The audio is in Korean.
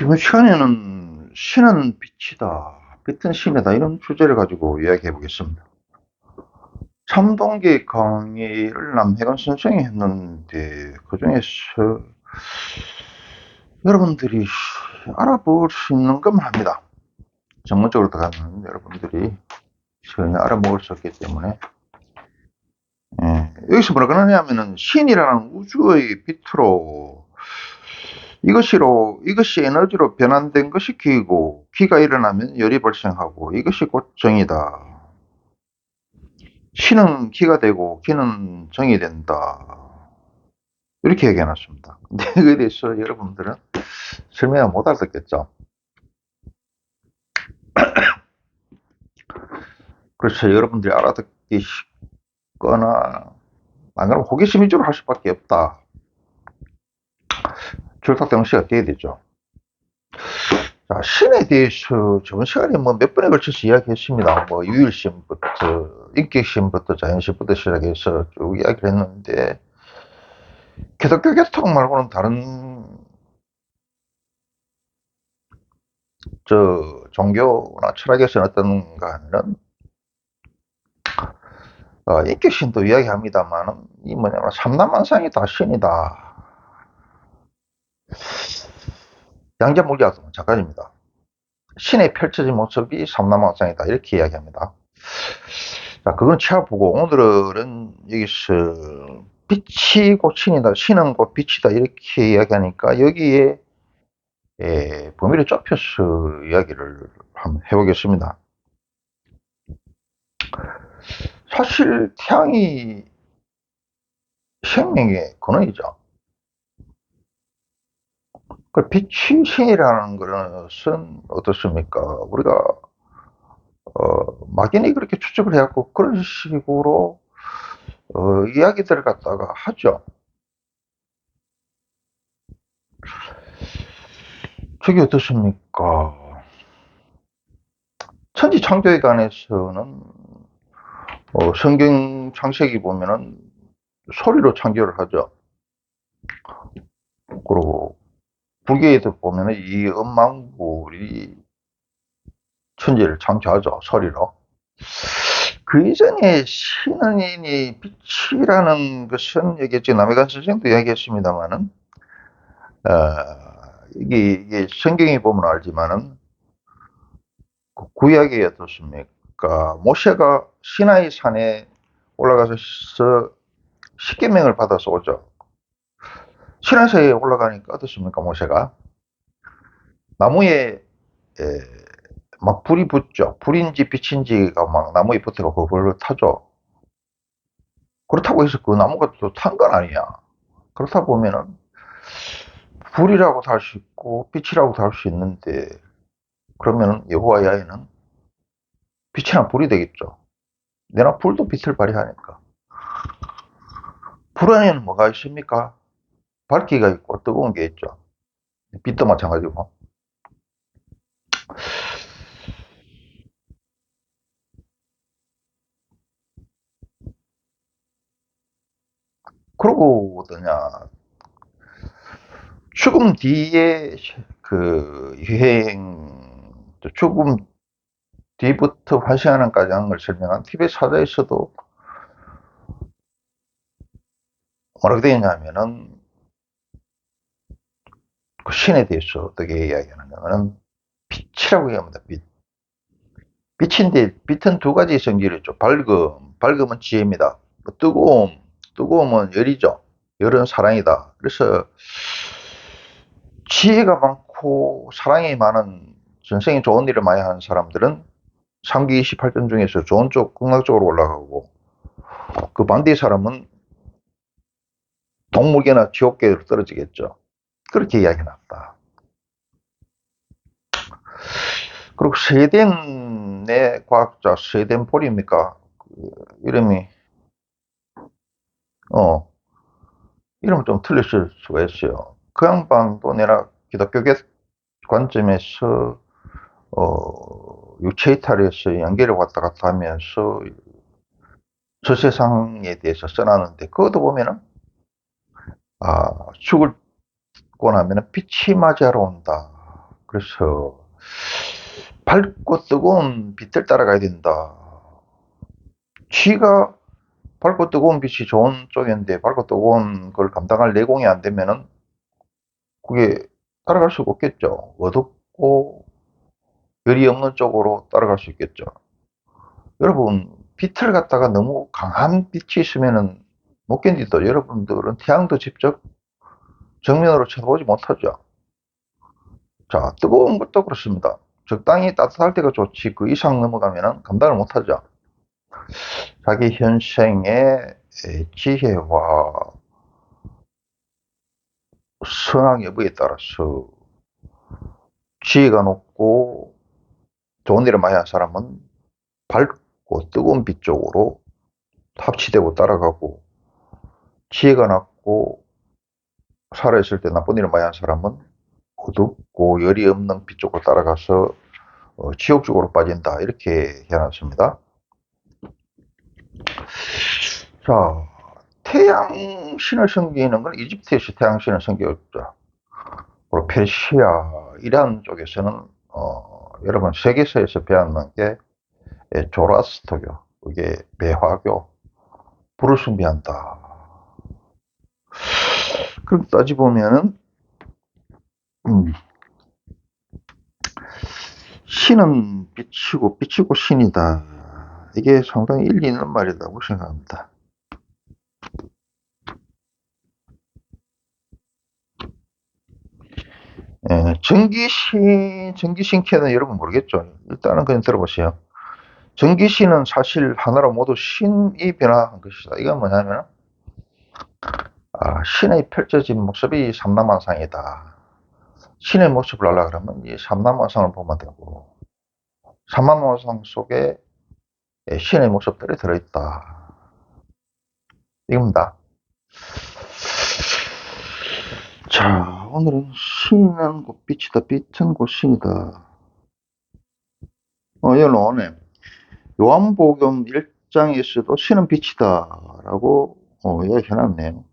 이번 시간에는 신은 빛이다, 빛은 신이다 이런 주제를 가지고 이야기해 보겠습니다. 참동기 강의를 남해건 선생이 했는데 그 중에서 여러분들이 알아볼 수 있는 것만 합니다. 전문적으로 들어가면 여러분들이 전혀 알아먹을 수 없기 때문에 예, 여기서 뭐라고 하냐면은 신이라는 우주의 빛으로 이것이로 이것이 에너지로 변환된 것이 기이고 기가 일어나면 열이 발생하고 이것이 곧 정이다. 신은 기가 되고 기는 정이 된다. 이렇게 얘기해 놨습니다. 근데 이거에 대해서 여러분들은 설명을 못 알아듣겠죠. 그래서 여러분들이 알아듣기 쉽거나 안 그러면 호기심 위주로 할 수밖에 없다. 줄탁 시가 돼야 되죠. 자, 신에 대해서 저번 시간에 뭐 몇 번에 걸쳐서 이야기했습니다. 뭐 유일신부터 인격신부터 자연신부터 시작해서 쭉 이야기를 했는데 기독교 계통 말고는 다른 저 종교나 철학에서는 어떤가 하면은 어, 인격신도 이야기합니다만 이 뭐냐면 삼남만상이 다 신이다. 양자물리학도 마찬가지입니다. 신의 펼쳐진 모습이 삼남만상이다 이렇게 이야기합니다. 자, 그건 취합보고 오늘은 여기서 빛이 곧 신이다, 신은 곧 빛이다 이렇게 이야기하니까 여기에 예, 범위를 좁혀서 이야기를 한번 해보겠습니다. 사실 태양이 생명의 근원이죠. 그 빛이 신이라는 것은 어떻습니까? 우리가 어, 막연히 그렇게 추측을 해갖고 그런 식으로 어, 이야기들을 갖다가 하죠. 저게 어떻습니까? 천지 창조에 관해서는 어, 성경 창세기 보면은 소리로 창조를 하죠. 그리고 불교에도 보면은 이 음망불이 천지를 창조하죠. 소리로. 그 이전에 신은이 빛이라는 것은 여기 지금 남해관 선생도 이야기했습니다만은 어, 이게, 이게 성경에 보면 알지만은 그 구약에 어떻습니까? 모세가 시나이 산에 올라가서 십계명을 받아서 오죠. 시나이산에 올라가니까 어떻습니까? 모세가 나무에 에, 막 불이 붙죠. 불인지 빛인지가 막 나무에 붙어가 그 불을 타죠. 그렇다고 해서 그 나무가 또 탄 건 아니야. 그렇다 보면은 불이라고도 할수 있고 빛이라고도 할수 있는데 그러면 여호와 야훼는 빛이나 불이 되겠죠. 내나 불도 빛을 발휘하니까. 불 안에는 뭐가 있습니까? 밝기가 있고 뜨거운 게 있죠. 빛도 마찬가지고. 그러고 어떠냐 죽음 뒤에 그 유행 죽음 뒤부터 활성하는 과정을 설명한 티벳 사자에서도 뭐라고 되어 있냐면은 그 신에 대해서 어떻게 이야기하느냐면은 빛이라고 얘기합니다. 빛. 빛인데 빛은 두 가지 성질이 있죠. 밝음, 밝음은 지혜입니다. 뭐 뜨거움, 뜨거움은 열이죠. 열은 사랑이다. 그래서 지혜가 많고 사랑이 많은 전생에 좋은 일을 많이 하는 사람들은 3기 28전 중에서 좋은 쪽, 쪽으로 올라가고 그 반대의 사람은 동물계나 지옥계로 떨어지겠죠. 그렇게 이야기 났다. 그리고 세덴의 과학자 세덴 폴입니까? 그 이름이 어 이름은 좀 틀렸을 수가 있어요. 그 양반도 내가 기독교계 관점에서 어, 유체 이탈에서 연계를 왔다 갔다 하면서 저 세상에 대해서 써놨는데 그것도 보면은 아, 죽을 밝고 나면 빛이 맞이하러 온다. 그래서 밝고 뜨거운 빛을 따라가야 된다. 쥐가 밝고 뜨거운 빛이 좋은 쪽인데 밝고 뜨거운 걸 감당할 내공이 안 되면은 그게 따라갈 수가 없겠죠. 어둡고 열이 없는 쪽으로 따라갈 수 있겠죠. 여러분 빛을 갖다가 너무 강한 빛이 있으면은 못 견디도 여러분들은 태양도 직접 정면으로 쳐다보지 못하죠. 자, 뜨거운 것도 그렇습니다. 적당히 따뜻할 때가 좋지 그 이상 넘어가면은 감당을 못하죠. 자기 현생의 에, 지혜와 선악 여부에 따라서 지혜가 높고 좋은 일을 많이 한 사람은 밝고 뜨거운 빛 쪽으로 합치되고 따라가고 지혜가 낮고 살아있을 때 나쁜 일을 많이 한 사람은 어둡고 열이 없는 빛 쪽으로 따라가서 어, 지옥 쪽으로 빠진다 이렇게 해놨습니다. 자, 태양 신을 섬기는 건 이집트에서 태양 신을 섬겼죠. 그리고 페르시아, 이란 쪽에서는 어, 여러분 세계사에서 배웠는 게 예, 조라스터교, 그게 배화교, 불을 숭배한다. 그렇게 따지보면은 음, 신은 빛이고 빛이고 신이다. 이게 상당히 일리 있는 말이라고 생각합니다. 예, 전기신, 전기신캐는 여러분 모르겠죠? 일단은 그냥 들어보세요. 전기신은 사실 하나로 모두 신이 변화한 것이다. 이건 뭐냐면, 아, 신의 펼쳐진 모습이 삼남만상이다. 신의 모습을 알라 그러면 이 삼남만상을 보면 되고, 삼남만상 속에 예, 신의 모습들이 들어있다. 이겁니다. 자, 오늘은 신은 곧 빛이다. 빛은 곧 신이다. 어, 이건 오네. 요한복음 1장에서도 신은 빛이다. 라고 어, 이야기 해놨네요.